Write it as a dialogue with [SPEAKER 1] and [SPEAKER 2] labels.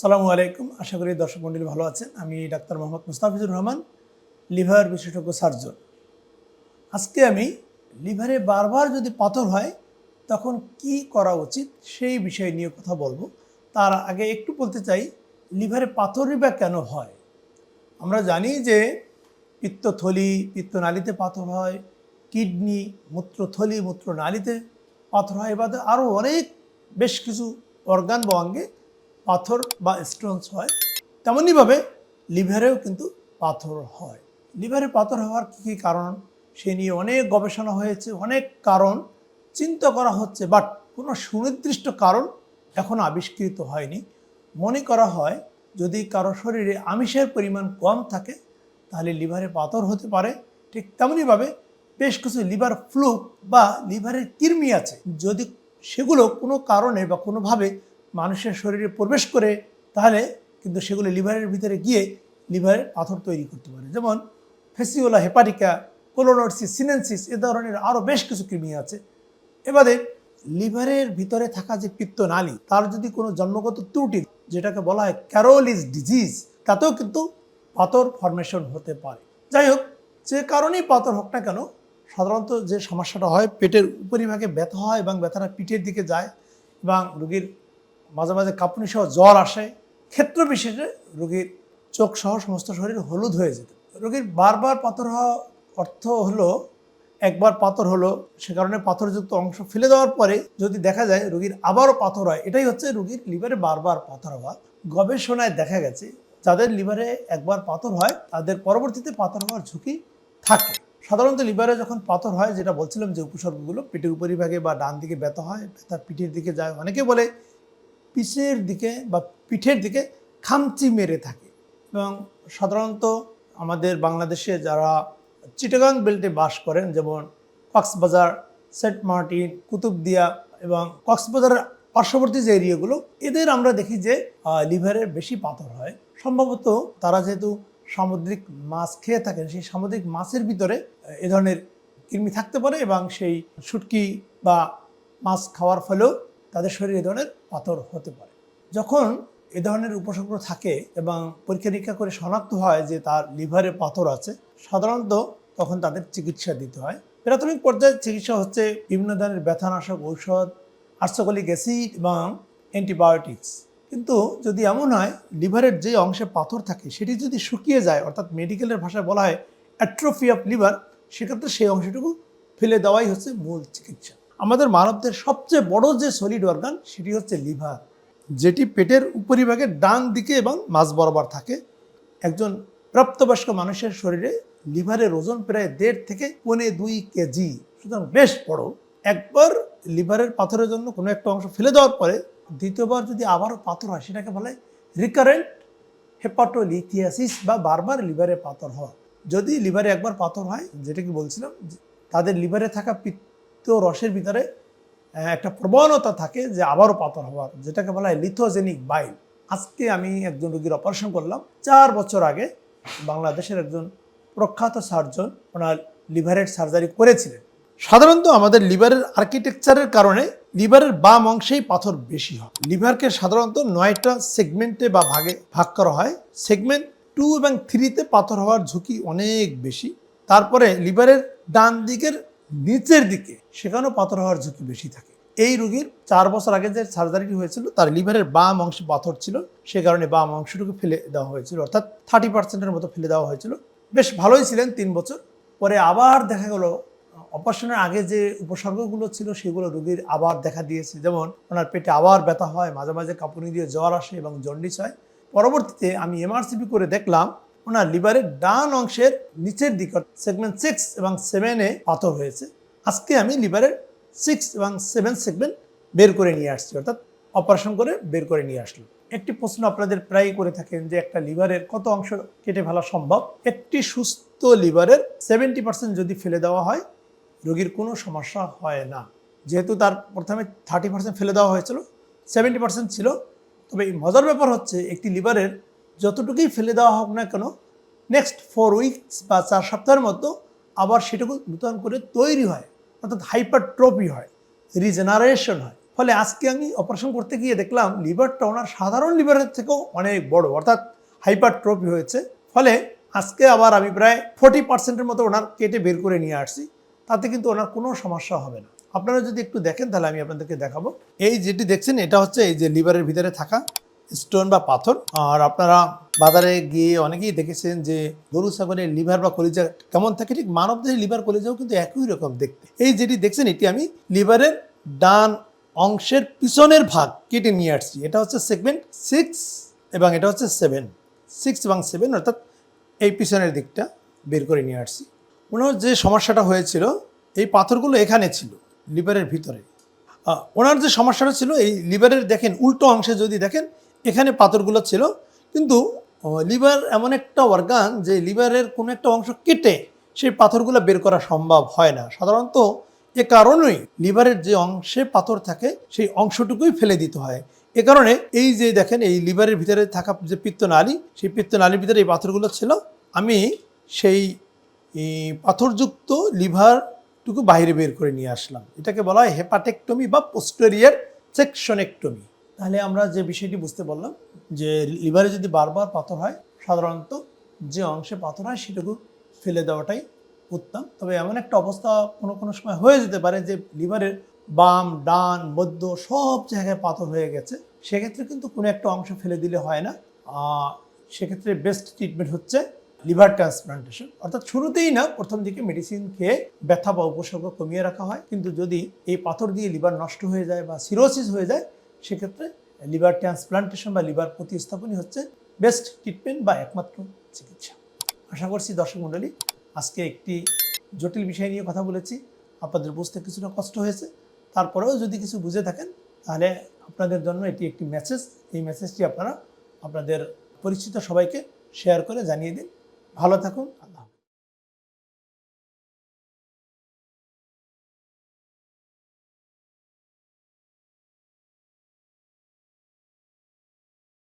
[SPEAKER 1] সালামু আলাইকুম। আশা করি দর্শক মন্ডলী ভালো আছেন। আমি ডাক্তার মোহাম্মদ মুস্তাফিজুর রহমান, লিভার বিশেষজ্ঞ সার্জন। আজকে আমি লিভারে বারবার যদি পাথর হয়, তখন কি করা উচিত সেই বিষয় নিয়ে কথা বলব। তার আগে একটু বলতে চাই, লিভারে পাথরই বা কেন হয়? আমরা জানি যে পিত্তথলি, পিত্তনালীতে পাথর হয়, কিডনি, মূত্রথলি, মূত্রনালীতে পাথর হয় এবার আরও অনেক বেশ কিছু অর্গান বা অঙ্গে পাথর বা স্টোনস হয়, তেমনইভাবে লিভারেও কিন্তু পাথর হয়। লিভারে পাথর হওয়ার কী কী কারণ? সে নিয়ে অনেক গবেষণা হয়েছে, অনেক কারণ চিন্তা করা হচ্ছে বাট কোনো সুনির্দিষ্ট কারণ এখন আবিষ্কৃত হয়নি। মনে করা হয়, যদি কারও শরীরে আমিষের পরিমাণ কম থাকে, তাহলে লিভারে পাথর হতে পারে। ঠিক তেমনইভাবে বেশ কিছু লিভার ফ্লুক বা লিভারের কৃমি আছে। যদি সেগুলো কোনো কারণে বা কোনোভাবে মানুষের শরীরে প্রবেশ করে তাহলে কিন্তু সেগুলো লিভারের ভিতরে গিয়ে লিভারের পাথর তৈরি করতে পারে। যেমন ফেসিওলা, হেপাটিকা কোলোনোরসিস সিনেনসিস এ ধরনের আরও বেশ কিছু কৃমি আছে। এবারে লিভারের ভিতরে থাকা যে পিত্তনালী তার যদি কোনো জন্মগত ত্রুটি যেটাকে বলা হয় ক্যারোলিস ডিজিজ তাতেও কিন্তু পাথর ফর্মেশন হতে পারে। যাই হোক, যে কারণেই পাথর হোক না কেন, সাধারণত যে সমস্যাটা হয়, পেটের উপরিভাগে ব্যথা হয় এবং ব্যথাটা পিঠের দিকে যায় এবং রুগীর মাঝে মাঝে কাঁপুনি সহ জ্বর আসে ক্ষেত্র বিশেষে রোগীর চোখ সহ সমস্ত শরীর হলুদ হয়ে যেত। রোগীর বারবার পাথর হওয়া অর্থ হলো, একবার পাথর হলো, সে কারণে পাথরযুক্ত অংশ ফেলে দেওয়ার পরে যদি দেখা যায় রোগীর আবারও পাথর হয়, এটাই হচ্ছে রোগীর লিভারে বারবার পাথর হওয়া। গবেষণায় দেখা গেছে, যাদের লিভারে একবার পাথর হয়, তাদের পরবর্তীতে পাথর হওয়ার ঝুঁকি থাকে। সাধারণত লিভারে যখন পাথর হয়, যেটা বলছিলাম যে উপসর্গগুলো, পেটের উপরিভাগে বা ডান দিকে ব্যথা হয় ব্যথা পিঠের দিকে যায়, অনেকে বলে পিঠের দিকে বা পিঠের দিকে খামচি মেরে থাকে। এবং সাধারণত আমাদের বাংলাদেশে যারা চিটাগাং বেল্টে বাস করেন, যেমন কক্সবাজার, সেন্ট মার্টিন, কুতুবদিয়া এবং কক্সবাজারের পার্শ্ববর্তী যে এরিয়াগুলো, এদের আমরা দেখি যে লিভারের বেশি পাথর হয়। সম্ভবত তারা যেহেতু সামুদ্রিক মাছ খেয়ে থাকেন, সেই সামুদ্রিক মাছের ভিতরে এ ধরনের কৃমি থাকতে পারে এবং সেই শুটকি বা মাছ খাওয়ার ফলেও তাদের শরীরে এ ধরনের পাথর হতে পারে। যখন এ ধরনের উপসর্গ থাকে এবং পরীক্ষা নিরীক্ষা করে শনাক্ত হয় যে তার লিভারে পাথর আছে, সাধারণত তখন তাদের চিকিৎসা দিতে হয়। প্রাথমিক পর্যায়ে চিকিৎসা হচ্ছে বিভিন্ন ধরনের ব্যথানাশক ঔষধ, আর্সোকলিক অ্যাসিড এবং অ্যান্টিবায়োটিক্স। কিন্তু যদি এমন হয়, লিভারের যে অংশে পাথর থাকে সেটি যদি শুকিয়ে যায়, অর্থাৎ মেডিকেলের ভাষায় বলা হয় অ্যাট্রোফি অফ লিভার, সেক্ষেত্রে সেই অংশটুকু ফেলে দেওয়াই হচ্ছে মূল চিকিৎসা। আমাদের মানবদের সবচেয়ে বড় যে সলিড অর্গান সেটি হচ্ছে লিভার যেটি পেটের উপরিভাগে ডান দিকে এবং মাঝ বরাবর থাকে। একজন প্রাপ্তবয়স্ক মানুষের শরীরে লিভারের ওজন প্রায় দেড় থেকে পৌনে দুই কেজি, সুতরাং বেশ বড়। একবার লিভারের পাথরের জন্য কোনো একটা অংশ ফেলে দেওয়ার পরে, দ্বিতীয়বার যদি আবারও পাথর হয়, সেটাকে বলে রিকারেন্ট হেপাটোলিথিয়াসিস বা বারবার লিভারে পাথর হওয়া। যদি লিভারে একবার পাথর হয় যেটা কি বলছিলাম তাদের লিভারে থাকা পিত্ত রসের ভিতরে একটা প্রবণতা থাকে যে আবারও পাথর হওয়ার, যেটাকে বলা হয় লিথোজেনিক বাইল আজকে আমি একজন রোগীর অপারেশন করলাম। চার বছর আগে বাংলাদেশের একজন প্রখ্যাত সার্জন ওনার লিভারের সার্জারি করেছিলেন। সাধারণত আমাদের লিভারের আর্কিটেকচারের কারণে লিভারের বাম অংশেই পাথর বেশি হয়। লিভারকে সাধারণত নয়টা সেগমেন্টে বা ভাগে ভাগ করা হয়। সেগমেন্ট টু এবং থ্রিতে পাথর হওয়ার ঝুঁকি অনেক বেশি। তারপরে লিভারের ডান দিকের নিচের দিকে, সেখানেও পাথর হওয়ার ঝুঁকি বেশি থাকে। এই রোগীর চার বছর আগে যে সার্জারিটি হয়েছিল, তার লিভারের বাম অংশে পাথর ছিল, সে কারণে বাম অংশটুকু ফেলে দেওয়া হয়েছিল, অর্থাৎ থার্টি পার্সেন্টের মতো ফেলে দেওয়া হয়েছিল। বেশ ভালোই ছিলেন তিন বছর, পরে আবার দেখা গেল, অপারেশনের আগে যে উপসর্গগুলো ছিল, সেগুলো রোগীর আবার দেখা দিয়েছে। যেমন, ওনার পেটে আবার ব্যথা হয়, মাঝে মাঝে কাঁপুনি দিয়ে জ্বর আসে এবং জন্ডিস হয়। পরবর্তীতে আমি এমআরসিপি করে দেখলাম ওনার লিভারের ডান অংশের নিচের দিকে সেগমেন্ট সিক্স এবং সেভেনে পাথর হয়েছে। আজকে আমি লিভারের সিক্স এবং সেভেন সেগমেন্ট বের করে নিয়ে আসছি, অর্থাৎ অপারেশন করে বের করে নিয়ে আসলাম। একটি প্রশ্ন আপনাদের প্রায় করে থাকেন যে একটা লিভারের কত অংশ কেটে ফেলা সম্ভব? একটি সুস্থ লিভারের সেভেন্টি পার্সেন্ট যদি ফেলে দেওয়া হয়, রোগীর কোনো সমস্যা হয় না। যেহেতু তার প্রথমে থার্টি পার্সেন্ট ফেলে দেওয়া হয়েছিল সেভেন্টি পার্সেন্ট ছিল, তবে এই মজার ব্যাপার হচ্ছে একটি লিভারের যতটুকুই ফেলে দেওয়া হোক না কেন নেক্সট ফোর উইকস বা চার সপ্তাহের মতো আবার সেটুকু নূতন করে তৈরি হয়, অর্থাৎ হাইপারট্রপি হয় রিজেনারেশন হয়। ফলে আজকে আমি অপারেশন করতে গিয়ে দেখলাম লিভারটা ওনার সাধারণ লিভারের থেকেও অনেক বড়, অর্থাৎ হাইপারট্রফি হয়েছে। ফলে আজকে আবার আমি প্রায় ফোর্টি পার্সেন্টের মতো ওনার কেটে বের করে নিয়ে আসছি, তাতে কিন্তু ওনার কোনো সমস্যা হবে না। আপনারা যদি একটু দেখেন, তাহলে আমি আপনাদেরকে দেখাবো। এই যেটি দেখছেন, এটা হচ্ছে এই যে লিভারের ভিতরে থাকা স্টোন বা পাথর। আর আপনারা বাজারে গিয়ে অনেকেই দেখেছেন যে গরু, ছাগলের লিভার বা কলিজা কেমন থাকে, ঠিক মানবদেহের লিভার কলিজাও কিন্তু একই রকম দেখতে। এই যেটি দেখছেন, এটি আমি লিভারের ডান অংশের পিছনের ভাগ কেটে নিয়ে আসছি। এটা হচ্ছে সেগমেন্ট সিক্স এবং এটা হচ্ছে সেভেন সিক্স এবং সেভেন অর্থাৎ এই পিছনের দিকটা বের করে নিয়ে আসছি। ওনার যে সমস্যাটা হয়েছিল, এই পাথরগুলো এখানে ছিল, লিভারের ভিতরে। ওনার যে সমস্যাটা ছিল, এই লিভারের দেখেন উল্টো অংশে যদি দেখেন এখানে পাথরগুলো ছিল। কিন্তু লিভার এমন একটা অর্গান যে লিভারের কোনো একটা অংশ কেটে সেই পাথরগুলো বের করা সম্ভব হয় না। সাধারণত এ কারণেই লিভারের যে অংশে পাথর থাকে, সেই অংশটুকুই ফেলে দিতে হয়। এ কারণে এই যে দেখেন, এই লিভারের ভিতরে থাকা যে পিত্তনালী, সেই পিত্তনালীর ভিতরে এই পাথরগুলো ছিল। আমি সেই পাথরযুক্ত লিভারটুকু বাইরে বের করে নিয়ে আসলাম। এটাকে বলা হয় হেপাটেকটমি বা পোস্টেরিয়ার সেকশনেকটমি তাহলে আমরা যে বিষয়টি বুঝতে পারলাম, যে লিভারে যদি বারবার পাথর হয়, সাধারণত যে অংশে পাথর হয় সেটুকু ফেলে দেওয়াটাই উত্তম। তবে এমন একটা অবস্থা কোনো কোনো সময় হয়ে যেতে পারে যে লিভারের বাম, ডান, মধ্য সব জায়গায় পাথর হয়ে গেছে। সেক্ষেত্রে কিন্তু কোনো একটা অংশ ফেলে দিলে হয় না। সেক্ষেত্রে বেস্ট ট্রিটমেন্ট হচ্ছে লিভার ট্রান্সপ্লান্টেশন অর্থাৎ শুরুতেই না, প্রথম দিকে মেডিসিন খেয়ে ব্যথা বা উপসর্গ কমিয়ে রাখা হয়। কিন্তু যদি এই পাথর দিয়ে লিভার নষ্ট হয়ে যায় বা সিরোসিস হয়ে যায় সেক্ষেত্রে লিভার ট্রান্সপ্লান্টেশন বা লিভার প্রতিস্থাপনই হচ্ছে বেস্ট ট্রিটমেন্ট বা একমাত্র চিকিৎসা। আশা করছি দর্শক মণ্ডলী, আজকে একটি জটিল বিষয় নিয়ে কথা বলেছি। আপনাদের বুঝতে কিছুটা কষ্ট হয়েছে। তারপরেও যদি কিছু বুঝে থাকেন, তাহলে আপনাদের জন্য এটি একটি মেসেজ এই মেসেজটি আপনারা আপনাদের পরিচিত সবাইকে শেয়ার করে জানিয়ে দিন। ভালো থাকুন, আল্লাহ।